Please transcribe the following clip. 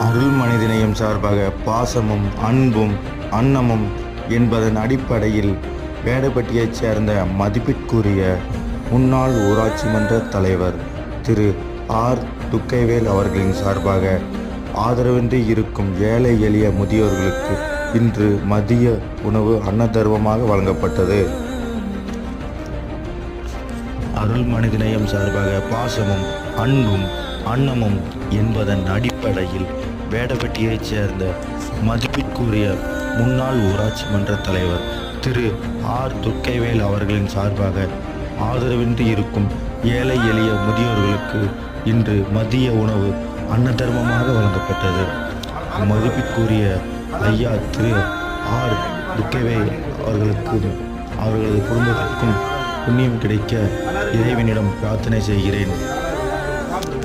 அருள் மனிதநேயம் சார்பாக பாசமும் அன்பும் அன்னமும் என்பதன் அடிப்படையில் வேடப்பட்டியைச் சேர்ந்த மதிப்பிற்குரிய முன்னாள் ஊராட்சி மன்ற தலைவர் திரு ஆர். துக்கைவேல் அவர்களின் சார்பாக ஆதரவின்றி இருக்கும் ஏழை எளிய முதியோர்களுக்கு இன்று மதிய உணவு அன்னதர்வமாக வழங்கப்பட்டது. அருள் மனிதநேயம் சார்பாக பாசமும் அன்பும் அன்னமும் என்பதன் அடிப்படையில் வேடபட்டியைச் சேர்ந்த மதிப்பிற்குரிய முன்னாள் ஊராட்சி மன்ற தலைவர் திரு ஆர். துர்க்கைவேல் அவர்களின் சார்பாக ஆதரவின்றி இருக்கும் ஏழை எளிய முதியோர்களுக்கு இன்று மதிய உணவு அன்னதர்மமாக வழங்கப்பட்டது. மதிப்பிற்குரிய ஐயா திரு ஆர். துர்க்கைவேல் அவர்களுக்கும் அவர்களது குடும்பத்திற்கும் புண்ணியம் கிடைக்க இறைவனிடம் பிரார்த்தனை செய்கிறேன்.